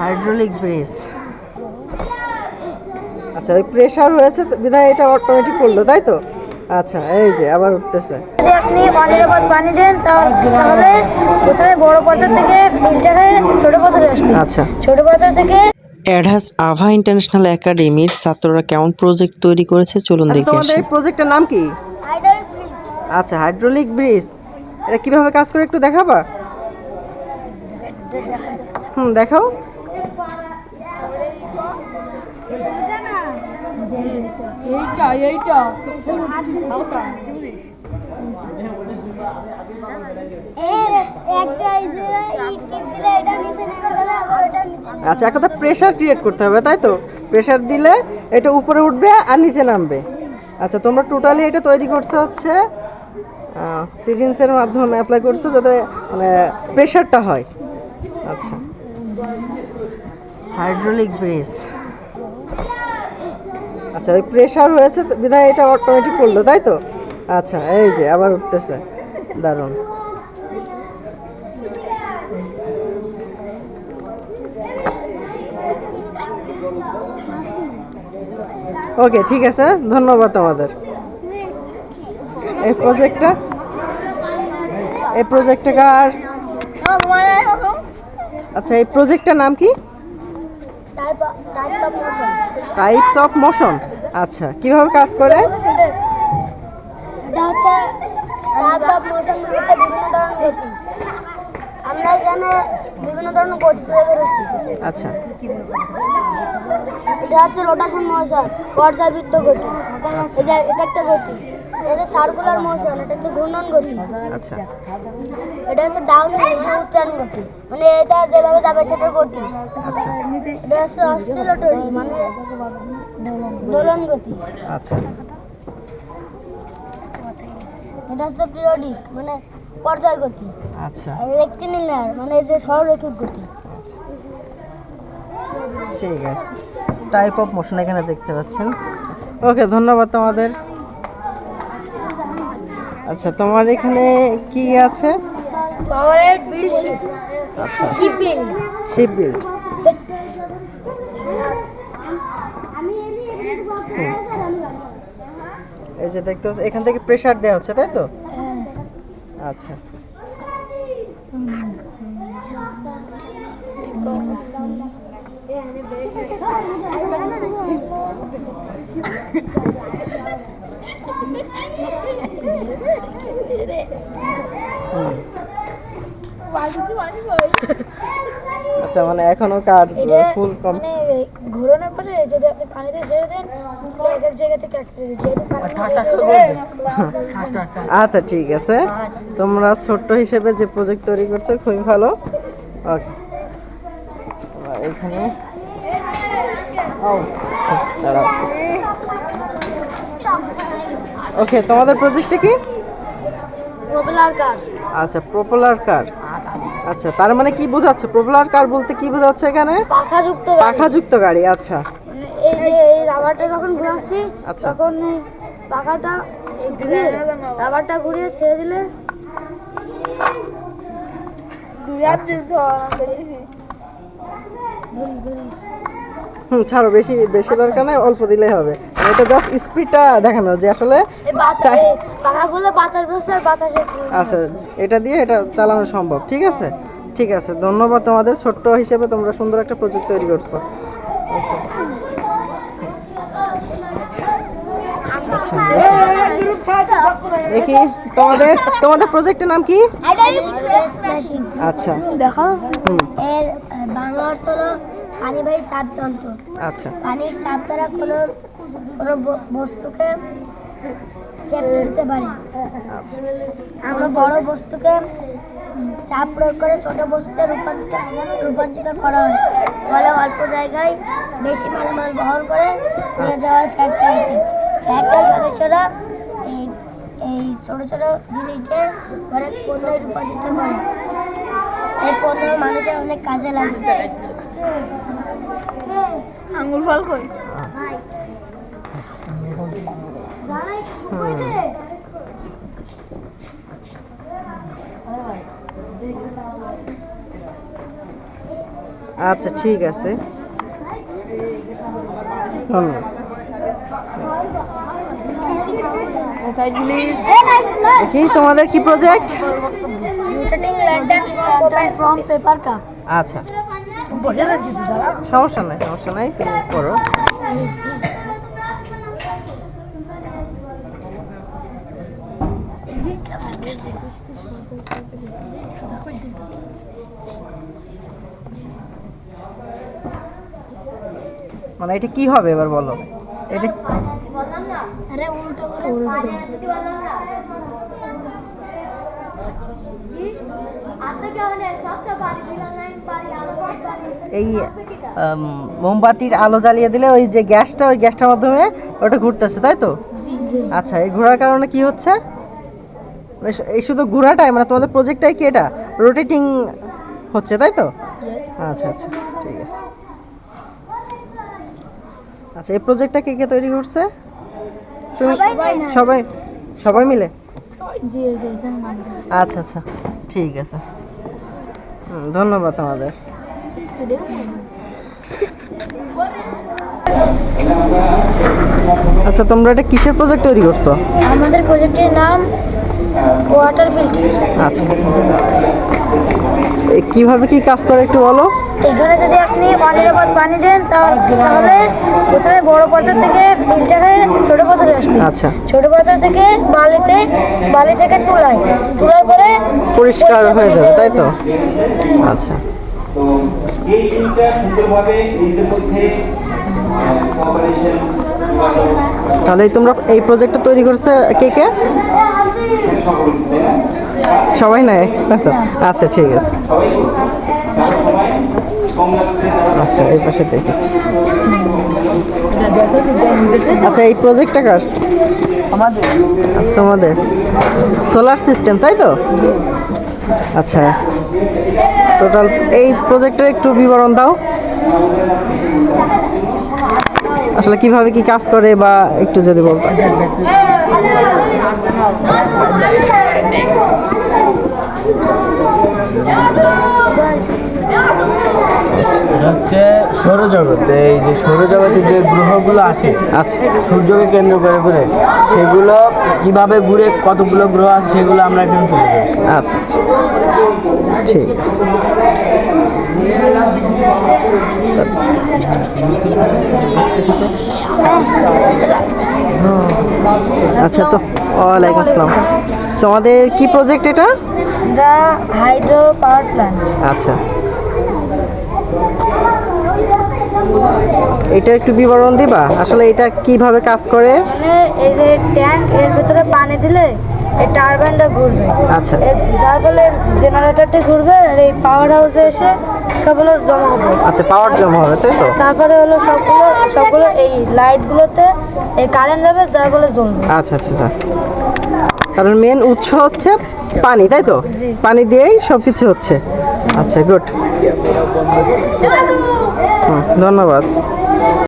Hydraulic bridge. আচ্ছা ওই pressure হয়েছে বিধায় এটা অটোমেটিক করল তাই তো? আচ্ছা এই যে আবার উঠতেছে। যদি আপনি পানির উপর পানি দেন তাহলে প্রথমে বড় পাত্র থেকে বিলটাকে ছোট পাত্রে আসবে। আচ্ছা। ছোট পাত্র থেকে অ্যাডহাস আভা ইন্টারন্যাশনাল একাডেমির ছাত্ররা কেমন প্রজেক্ট তৈরি করেছে? চলুন আচ্ছা, দেখে তোমাদের আসি। এই প্রজেক্টের নাম কি? আচ্ছা হাইড্রোলিক ব্রিজ এটা কীভাবে কাজ করে একটু দেখাবা? হুম দেখাও এইটা এইটা হালকা একটা এই যে ইট দিলে এটা নিচে নেমে যাবে আর ওটা নিচে আচ্ছা একটা প্রেশার ক্রিয়েট করতে হবে তাই তো? প্রেশার দিলে এটা উপরে উঠবে আর নিচে নামবে। আচ্ছা তোমরা টোটালি এটা তৈরি করছ হচ্ছে সিরিঞ্জের মাধ্যমে অ্যাপ্লাই করছ যাতে মানে প্রেশারটা হয়। আচ্ছা। হাইড্রোলিক ব্রিজ আচ্ছা ওই প্রেশার হয়েছে বিধায় এটা অটোমেটিক করল তাই তো? আচ্ছা এই যে আবার উঠতেছে। দারুণ। ওকে ঠিক আছে ধন্যবাদ আমাদের এই প্রজেক্টটা এই প্রজেক্টটা কার? আচ্ছা এই প্রজেক্টটার নাম কি? টাইপস অফ মোশন আচ্ছা কীভাবে কাজ করে? হচ্ছে টাইপস অফ মোশন হচ্ছে বিভিন্ন ধরনের গতি। আমরা এখানে বিভিন্ন ধরনের গতি তৈরি করেছি। আচ্ছা। এটা হচ্ছে রোটেশন মোশন পর্যাবৃত্ত গতি। এটা একটা গতি। এটা সার্কুলার মোশন এটা হচ্ছে ঘূর্ণন গতি। আচ্ছা। এটা হচ্ছে ডাউন উচ্চারণ গতি। মানে এটা যেভাবে যাবে সেটার গতি। আচ্ছা। এটা হচ্ছে অসিলেটরি মানে দোলন গতি। আচ্ছা। এটা হচ্ছে পিরিয়ডিক মানে পর্যায় গতি। আচ্ছা। আর মানে যে সরলরেখিক গতি। ঠিক আছে। টাইপ অফ মোশন এখানে দেখতে পাচ্ছেন। ওকে ধন্যবাদ তোমাদের। আচ্ছা তোমার এখানে কি আছে? পাওয়ারের build ship build ship build এই যে দেখতে পাচ্ছ এখান থেকে প্রেসার দেওয়া হচ্ছে তাই তো? আচ্ছা। হুম। আচ্ছা মানে এখনও কাজ ফুল কম মানে ঘোরানোর পরে যদি আপনি পানিতে ছেড়ে দেন এক এক জায়গা থেকে একটা আচ্ছা ঠিক আছে। তোমরা ছোট্ট হিসেবে যে প্রজেক্ট তৈরি করছ খুবই ভালো। ওকে এখানে ওকে তোমাদের প্রজেক্টটা কি? প্রপেলার কার আচ্ছা প্রপোলার কার আচ্ছা তার মানে কি বোঝাচ্ছে? প্রপোলার কার বলতে কি বোঝাচ্ছে এখানে? পাখাযুক্ত পাখাযুক্ত গাড়ি আচ্ছা। মানে এই যে এই রাবারটা যখন ঘুরাচ্ছি আচ্ছা। তখন পাখাটা রাবারটা ঘুরিয়ে ছেড়ে দিলে ধরিস ধরিস হুম ছাড়ো বেশি বেশি দরকার নাই অল্প দিলেই হবে। এটা জাস্ট স্পিডটা দেখানো যে আসলে পাখাগুলো বাতাস বসে বাতাসে আচ্ছা এটা দিয়ে এটা চালানো সম্ভব ঠিক আছে? ঠিক আছে ধন্যবাদ তোমাদের ছোট্ট হিসেবে তোমরা সুন্দর একটা প্রজেক্ট তৈরি করছ। আচ্ছা, দেখি তোমাদের তোমাদের প্রজেক্টের নাম কি? আচ্ছা। দেখো। হুম। এর বাংলা অর্থ হলো পানিবাহী চাপ যন্ত্র। আচ্ছা। পানির চাপ দ্বারা কোনো কোনো বস্তুকে চেপে দিতে পারে। আচ্ছা কোনো বড় বস্তুকে চাপ প্রয়োগ করে ছোট বস্তুতে রূপান্তরিত রূপান্তরিত করা হয়। ফলে অল্প জায়গায় বেশি মালামাল বহন করে নিয়ে যাওয়া হয় ফ্যাক্টরিতে ফ্যাক্টরির সদস্যরা এই এই ছোট ছোট জিনিসকে অনেক পণ্যে রূপান্তরিত করে। এই পণ্য মানুষের অনেক কাজে লাগে। আঙ্গুল ফল কই? আচ্ছা ঠিক আছে। ধন্যবাদ। দেখি তোমাদের কি প্রজেক্ট ফ্রম পেপার কাপ আচ্ছা। সমস্যা নাই সমস্যা নাই তুমি করো। মানে এটা কি হবে এবার বলো? এটা এই মোমবাতির আলো জ্বালিয়ে দিলে ওই যে গ্যাসটা ওই গ্যাসটার মাধ্যমে ওটা ঘুরতেছে তাই তো? আচ্ছা এই ঘোরার কারণে কি হচ্ছে? এই শুধু ঘোরাটাই মানে তোমাদের প্রজেক্টটাই কি এটা? রোটেটিং হচ্ছে তাই তো? আচ্ছা আচ্ছা ঠিক আছে। আচ্ছা এই প্রজেক্টটা কে কে তৈরি করছে? সবাই সবাই মিলে? আচ্ছা আচ্ছা ঠিক আছে। ধন্যবাদ তোমাদের। আচ্ছা তোমরা এটা কিসের প্রজেক্ট তৈরি করছ? আমাদের প্রজেক্টের নাম ওয়াটার ফিল্টার আচ্ছা কীভাবে কি কাজ করে একটু বলো? এখানে যদি আপনি অনিরাপদ পানি দেন তাহলে প্রথমে বড় পাত্র থেকে ফিল্টারে ছোট পাত্রে আসবে। আচ্ছা। ছোট পাত্র থেকে বালিতে বালি থেকে তুলায়। তোলার পরে পরিষ্কার হয়ে যাবে তাই তো? আচ্ছা। এই তিনটা সুন্দরভাবে নিজেদের মধ্যে কোঅপারেশন তাহলে তোমরা এই প্রজেক্টটা তৈরি করছে কে কে? সবাই নাই? আচ্ছা ঠিক আছে। আচ্ছা এই পাশে দেখি। আচ্ছা এই প্রজেক্টটা কার? আমাদের তোমাদের। সোলার সিস্টেম তাই তো? আচ্ছা। টোটাল এই প্রজেক্টের একটু বিবরণ দাও। আসলে কীভাবে কি কাজ করে বা একটু যদি বলতো হচ্ছে সৌরজগতে এই যে সৌরজগতে যে গ্রহগুলো আছে আচ্ছা। সূর্যকে কেন্দ্র করে ঘুরে সেগুলো কীভাবে ঘুরে কতগুলো গ্রহ আছে সেগুলো আমরা এখানে আচ্ছা আচ্ছা। ঠিক আছে। আচ্ছা তো ওয়ালাইকুম আসসালাম। তোমাদের কি প্রজেক্ট এটা? এটা হাইড্রো পাওয়ার প্ল্যান্ট আচ্ছা। এটা একটু বিবরণ দিবা? আসলে এটা কীভাবে কাজ করে? মানে এই যে ট্যাঙ্ক এর ভিতরে পানি দিলে এই টারবাইনটা ঘুরবে। আচ্ছা। যার ফলে জেনারেটরটা ঘুরবে আর এই পাওয়ার হাউসে এসে সবগুলো জমা হবে। আচ্ছা পাওয়ার জমা হবে তাই তো? তারপরে হলো সবগুলো সবগুলো এই লাইটগুলোতে এই কারেন্ট যাবে যার ফলে জ্বলবে। আচ্ছা আচ্ছা আচ্ছা। কারণ মেন উৎস হচ্ছে পানি তাই তো? পানি দিয়েই সব কিছু হচ্ছে। আচ্ছা গুড ধন্যবাদ।